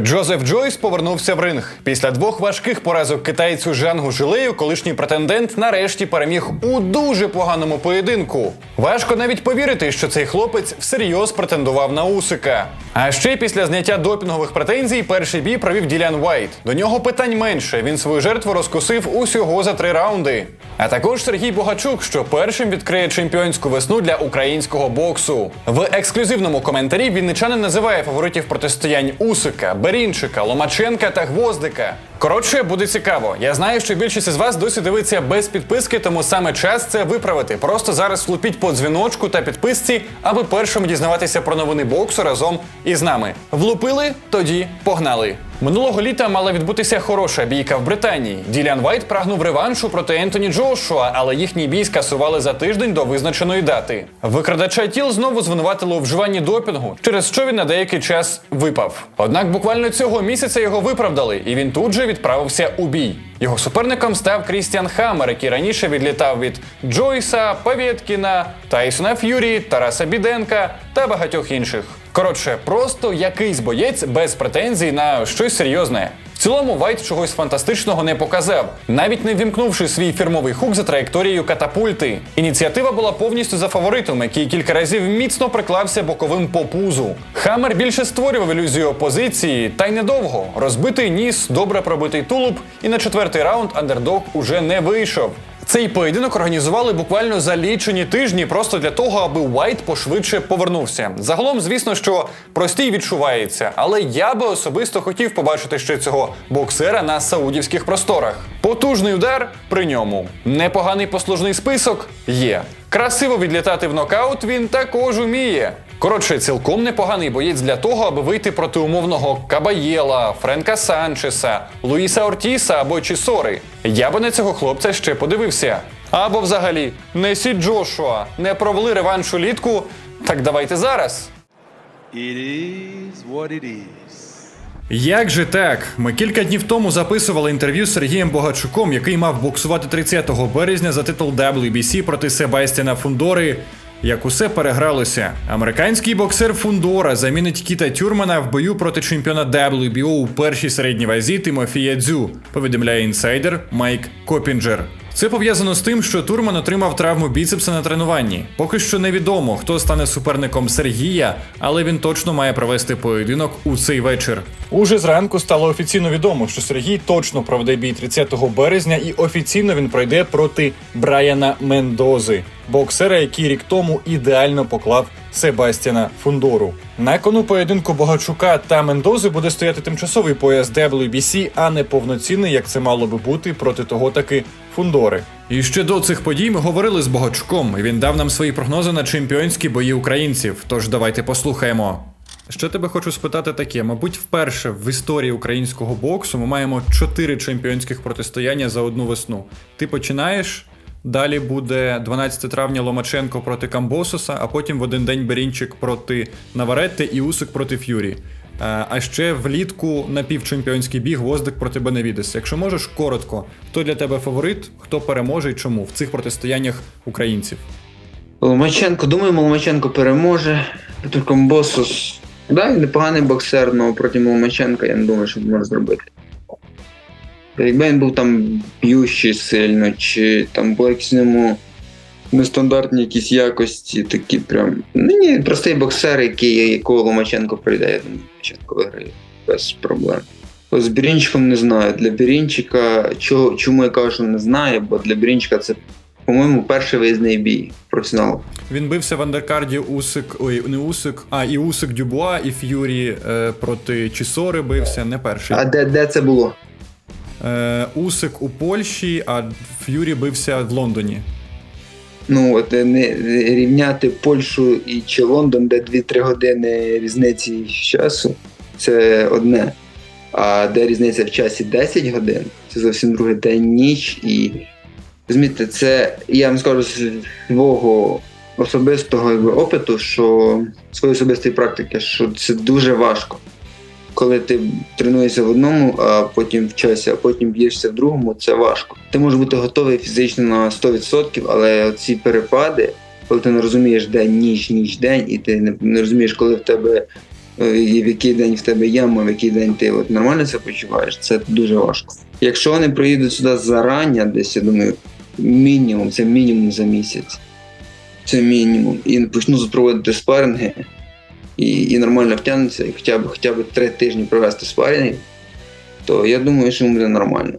Джозеф Джойс повернувся в ринг. Після двох важких поразок китайцю Жангу Жилею колишній претендент нарешті переміг у дуже поганому поєдинку. Важко навіть повірити, що цей хлопець всерйоз претендував на Усика. А ще після зняття допінгових претензій перший бій провів Ділян Вайт. До нього питань менше. Він свою жертву розкусив усього за три раунди. А також Сергій Богачук, що першим відкриє чемпіонську весну для українського боксу. В ексклюзивному коментарі вінничанин називає фаворитів протистоянь Усика, Берінчика, Ломаченка та Гвоздика. Коротше, буде цікаво. Я знаю, що більшість із вас досі дивиться без підписки, тому саме час це виправити. Просто зараз влупіть по дзвіночку та підписці, аби першим дізнаватися про новини боксу разом із нами. Влупили? Тоді погнали. Минулого літа мала відбутися хороша бійка в Британії. Ділян Вайт прагнув реваншу проти Ентоні Джошуа, але їхній бій скасували за тиждень до визначеної дати. Викрадача тіл знову звинуватили у вживанні допінгу, через що він на деякий час випав. Однак буквально цього місяця його виправдали, і він тут же відправився у бій. Його суперником став Крістіан Хаммер, який раніше відлітав від Джойса, Павєткіна, Тайсона Ф'юрі, Тараса Біденка та багатьох інших. Коротше, просто якийсь боєць без претензій на щось серйозне. Цілому Вайт чогось фантастичного не показав, навіть не вімкнувши свій фірмовий хук за траєкторією катапульти. Ініціатива була повністю за фаворитом, який кілька разів міцно приклався боковим по пузу. Хаммер більше створював ілюзію опозиції, та й недовго. Розбитий ніс, добре пробитий тулуб, і на четвертий раунд андердог уже не вийшов. Цей поєдинок організували буквально за лічені тижні, просто для того, аби Уайт пошвидше повернувся. Загалом, звісно, що простій відчувається, але я би особисто хотів побачити ще цього боксера на саудівських просторах. Потужний удар при ньому. Непоганий послужний список є. Красиво відлітати в нокаут він також уміє. Коротше, цілком непоганий боєць для того, аби вийти проти умовного Кабаєла, Френка Санчеса, Луїса Ортіса або Чісори. Я би на цього хлопця ще подивився. Або взагалі, несіть Джошуа, не провели реванш улітку. Так давайте зараз. It is what it is. Як же так? Ми кілька днів тому записували інтерв'ю з Сергієм Богачуком, який мав боксувати 30 березня за титул WBC проти Себастьяна Фундори. Як усе перегралося, американський боксер Фундора замінить Кіта Тюрмана в бою проти чемпіона WBO у першій середній вазі Тимофія Дзю, повідомляє інсайдер Майк Копінджер. Це пов'язано з тим, що Турман отримав травму біцепса на тренуванні. Поки що невідомо, хто стане суперником Сергія, але він точно має провести поєдинок у цей вечір. Уже зранку стало офіційно відомо, що Сергій точно проведе бій 30 березня, і офіційно він пройде проти Брайана Мендози, боксера, який рік тому ідеально поклав Себастьяна Фундору. На кону поєдинку Богачука та Мендози буде стояти тимчасовий пояс WBC, а не повноцінний, як це мало би бути проти того таки Фундори. І ще до цих подій ми говорили з Богачуком. і Він дав нам свої прогнози на чемпіонські бої українців. Тож давайте послухаємо. Що тебе хочу спитати таке? Мабуть, вперше в історії українського боксу ми маємо чотири чемпіонських протистояння за одну весну. Ти починаєш. Далі буде 12 травня Ломаченко проти Камбососа, а потім в один день Берінчик проти Наваретти і Усик проти Ф'юрі. Е, А ще влітку напівчемпіонський біг Гвоздик проти Беневідес. Якщо можеш коротко, хто для тебе фаворит, хто переможе і чому в цих протистояннях українців? Ломаченко, думаю, Ломаченко переможе. Петр Комбосус. Да, непоганий боксер, але проти Ломаченка я не думаю, що може зробити. Якби він був там б'ющий сильно, чи там були якісь ньому нестандартні якісь якості, такі прям. Ну ні, простий боксер, який, якого Ломаченко прийде, я думаю, Ломаченко виграє без проблем. З Бірінчиком не знаю. Для Бірінчика, чого, чому я кажу, що не знаю, бо для Бірінчика це, по-моєму, перший виїзний бій професіонал. Він бився в андеркарді Усик, ой, не Усик, а і Усик Дюбуа, і Ф'юрі е, проти Чісори бився, не перший. А де, де це було? Е, Усик у Польщі, а Ф'юрі бився в Лондоні. Ну, от е, не рівняти Польщу і чи Лондон, де 2-3 години різниці часу, це одне. А де різниця в часі 10 годин, це зовсім другий день ніч. І розумієте, це я вам скажу з свого особистого опиту, що своєї особистої практики, що це дуже важко. Коли ти тренуєшся в одному, а потім в часі, а потім б'єшся в другому, це важко. Ти можеш бути готовий фізично на 100%, але ці перепади, коли ти не розумієш день, ніч, ніч, день, і ти не, розумієш, коли в тебе е, в який день в тебе яма, в який день ти от нормально себе почуваєш, це дуже важко. Якщо вони приїдуть сюди зарання, десь я думаю, мінімум, це мінімум за місяць. Це мінімум. І почнуть проводити спаринги, і, і нормально втягнуться, і хоча б хоча б три тижні провести спаринги, то я думаю, що йому буде нормально.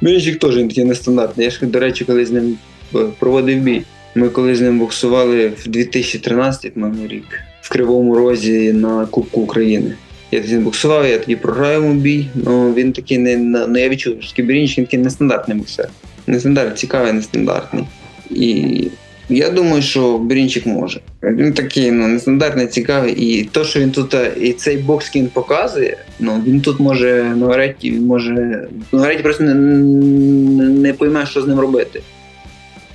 Мірінчик теж він такий нестандартний. Я ж, до речі, коли з ним е, проводив бій. Ми коли з ним боксували в 2013 моєму рік в Кривому Розі на Кубку України. Я тоді боксував, я тоді програв йому бій, але він такий не ну я відчув, що такий він такий нестандартний боксер. Нестандартний, цікавий, нестандартний. І я думаю, що Бірінчик може. Він такий ну, нестандартний, цікавий. І то, що він тут, е, і цей бокс, він показує, ну він тут може на Вареті, він може. На просто не, не пойме, що з ним робити.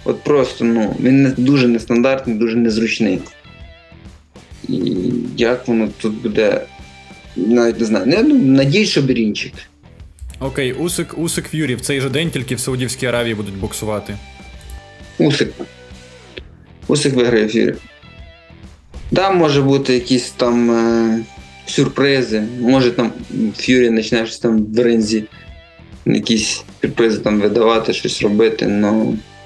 От просто, ну, він дуже нестандартний, дуже незручний. І як воно тут буде, навіть не знаю. Ну, Я думаю, надіюсь, що Бірінчик. Окей, Усик, Усик Ф'юрі в цей же день тільки в Саудівській Аравії будуть боксувати. Усик. Усик виграє ефір. Да, може бути якісь там е, сюрпризи. Може там Ф'юрі почне щось там в ринзі, якісь сюрпризи там видавати, щось робити, але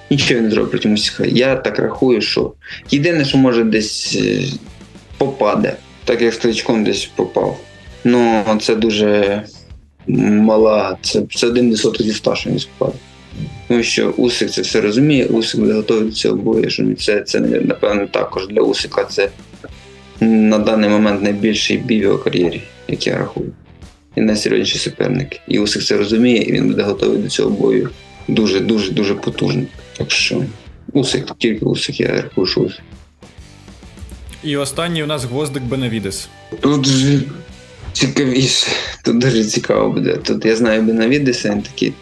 нічого не зробить проти Усика. Я так рахую, що єдине, що може десь е, попаде, так як з Кличком десь попав. Ну, це дуже мала, це, це один відсоток зі ста, що він попаде. Тому що Усик це все розуміє, Усик буде готовий до цього бою. Це, це напевно також для Усика це на даний момент найбільший бій в його кар'єрі, як я рахую. І найсерйозніший суперник. І Усик це розуміє, і він буде готовий до цього бою дуже, дуже, дуже потужно. Так що Усик, тільки Усик, я рахую, що Усик. І останній у нас гвоздик Бенавідес. Тут же цікавіше, тут дуже цікаво буде. Тут я знаю Бенавідеса, він такий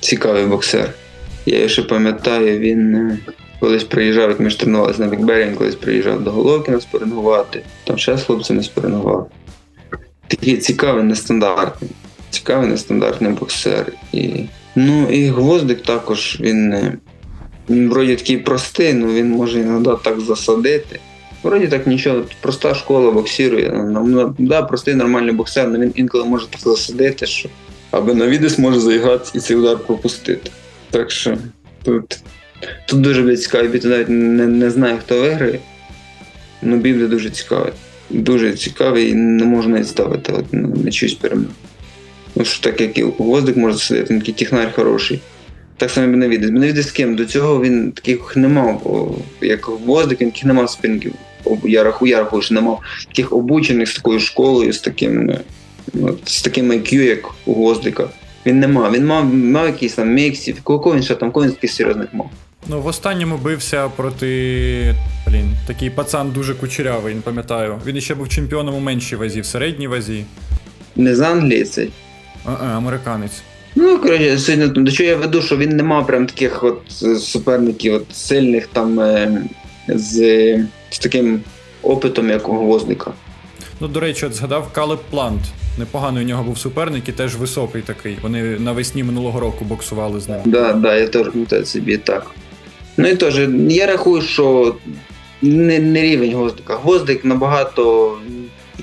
цікавий боксер. Я ще пам'ятаю, він е, колись приїжджав, ми ж тренувалися на Бікбері, він колись приїжджав до Головкіна спарингувати, там ще з хлопцями спарингував. Такий цікавий, нестандартний. Цікавий, нестандартний боксер. І, ну і гвоздик також він. е, Він вроді такий простий, але він може іноді так засадити. Вроді так нічого, проста школа боксірує. Ну, ну, Да, простий нормальний боксер, але він інколи може так засадити, що аби на відес може заігати і цей удар пропустити. Так що тут, тут дуже буде цікавий бій, навіть не, не знаю, хто виграє. Ну, бій буде дуже цікавий. Дуже цікавий і не можу навіть ставити от, на, на чиюсь перемогу. Ну що так як і гвоздик може він такий технар хороший. Так само Бенавідес. Бенавідес з ким? До цього він таких не мав, о, як Гвоздик, він таких не мав спінгів. Об- Я рахую, я рахую, що не мав таких обучених з такою школою, з таким, е, от, з таким IQ, як у Гвоздика. Він не мав. Він мав, мав якісь там міксів, кого він ще там, кого він таких серйозних мав. Ну, в останньому бився проти. Блін, такий пацан дуже кучерявий, не пам'ятаю. Він ще був чемпіоном у меншій вазі, в середній вазі. Не з Англії цей. А, американець. Ну, коротше, сьогодні до чого я веду, що він не мав прям таких от е, суперників от сильних там е, з, з таким опитом, як у Гвоздика. Ну, до речі, от згадав Калеб Плант. Непоганий у нього був суперник і теж високий такий. Вони навесні минулого року боксували з ним. Да, да, я теж пам'ятаю собі так. Ну і теж, я рахую, що не, не рівень Гвоздика. Гвоздик набагато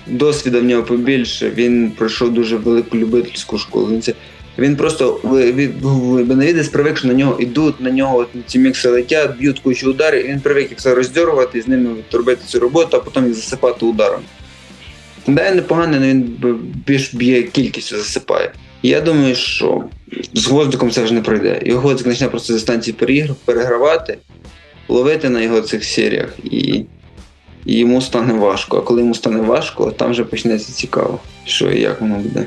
досвіду в нього побільше. Він пройшов дуже велику любительську школу. Він, це, він просто Бенавідес привик, що на нього йдуть, на нього ці мікси летять, б'ють кучу ударів, і він привик їх все роздьорувати і з ними робити цю роботу, а потім їх засипати ударом. Да, непоганий, але він більш б'є кількістю засипає. Я думаю, що з гвоздиком це вже не пройде. Його гвоздик почне просто зі станції перегравати, ловити на його цих серіях, і, і йому стане важко. А коли йому стане важко, там вже почнеться цікаво, що і як воно буде.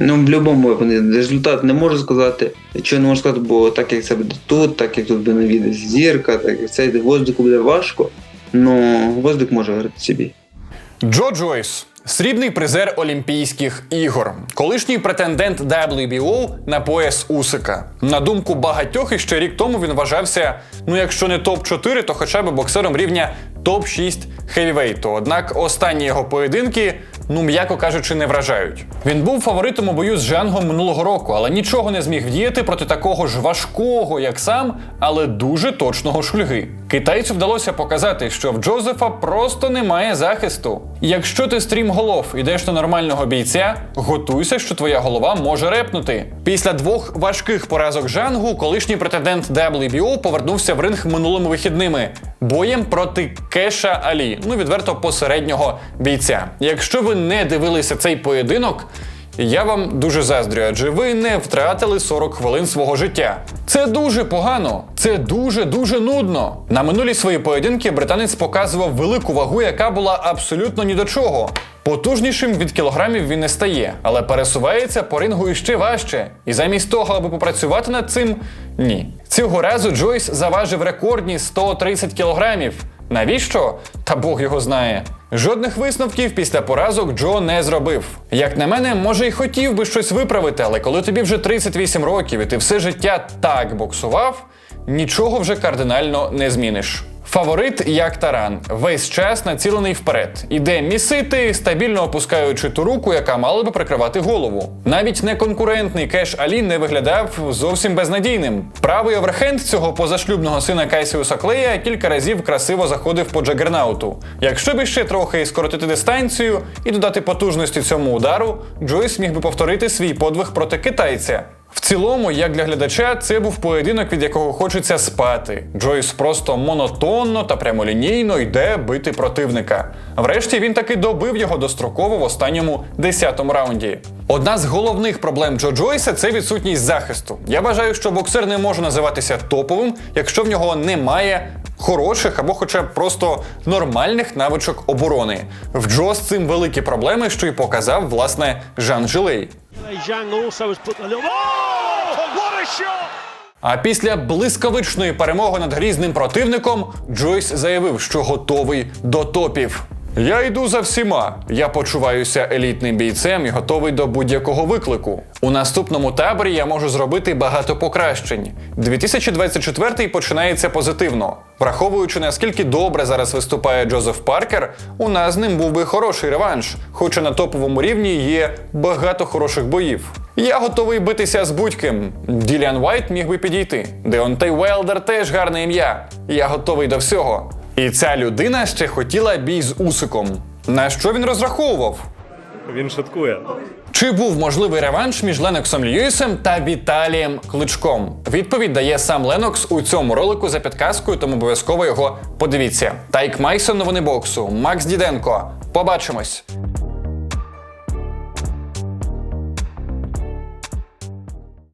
Ну, в будь-якому випадку результат не можу сказати. Чого не можу сказати, бо так як це буде тут, так як тут буде навідець зірка, так як цей гвоздику буде важко, ну гвоздик може виграти собі. Джо Джойс. Срібний призер Олімпійських ігор, колишній претендент WBO на пояс Усика. На думку багатьох, іще рік тому він вважався, ну якщо не топ-4, то хоча б боксером рівня топ-6 хевівейту. Однак останні його поєдинки, ну м'яко кажучи, не вражають. Він був фаворитом у бою з Жангом минулого року, але нічого не зміг вдіяти проти такого ж важкого, як сам, але дуже точного шульги. Китайцю вдалося показати, що в Джозефа просто немає захисту. Якщо ти стрімголов ідеш на нормального бійця, готуйся, що твоя голова може репнути. Після двох важких поразок Жангу, колишній претендент WBO повернувся в ринг минулими вихідними боєм проти Кеша Алі, ну відверто посереднього бійця. Якщо ви не дивилися цей поєдинок. Я вам дуже заздрю, адже ви не втратили 40 хвилин свого життя. Це дуже погано, це дуже дуже нудно. На минулі свої поєдинки британець показував велику вагу, яка була абсолютно ні до чого. Потужнішим від кілограмів він не стає, але пересувається по рингу іще важче. І замість того, аби попрацювати над цим, ні. Цього разу Джойс заважив рекордні 130 кілограмів. Навіщо? Та Бог його знає. Жодних висновків після поразок Джо не зробив. Як на мене, може й хотів би щось виправити, але коли тобі вже 38 років і ти все життя так боксував, нічого вже кардинально не зміниш. Фаворит як таран, весь час націлений вперед. Іде місити, стабільно опускаючи ту руку, яка мала би прикривати голову. Навіть неконкурентний кеш Алі не виглядав зовсім безнадійним. Правий оверхенд цього позашлюбного сина Кайсіуса Клея кілька разів красиво заходив по джагернауту. Якщо б іще трохи скоротити дистанцію і додати потужності цьому удару, Джойс міг би повторити свій подвиг проти китайця. В цілому, як для глядача, це був поєдинок, від якого хочеться спати. Джойс просто монотонно та прямолінійно йде бити противника. Врешті він таки добив його достроково в останньому десятому раунді. Одна з головних проблем Джо Джойса це відсутність захисту. Я вважаю, що боксер не може називатися топовим, якщо в нього немає хороших або хоча б просто нормальних навичок оборони. В Джо з цим великі проблеми, що й показав власне Жан Жилей. Zhang also has put a little. Oh! What a shot! А після блискавичної перемоги над грізним противником Джойс заявив, що готовий до топів. Я йду за всіма. Я почуваюся елітним бійцем і готовий до будь-якого виклику. У наступному таборі я можу зробити багато покращень. 2024 починається позитивно. Враховуючи наскільки добре зараз виступає Джозеф Паркер, у нас з ним був би хороший реванш, хоча на топовому рівні є багато хороших боїв. Я готовий битися з будь-ким. Діліан Вайт міг би підійти. Деонтей Уелдер теж гарне ім'я. Я готовий до всього. І ця людина ще хотіла бій з Усиком. На що він розраховував? Він шуткує. Чи був можливий реванш між Леноксом Льюісом та Віталієм Кличком? Відповідь дає сам Ленокс у цьому ролику за підказкою, тому обов'язково його подивіться. Тайк Майсон новини боксу, Макс Діденко. Побачимось.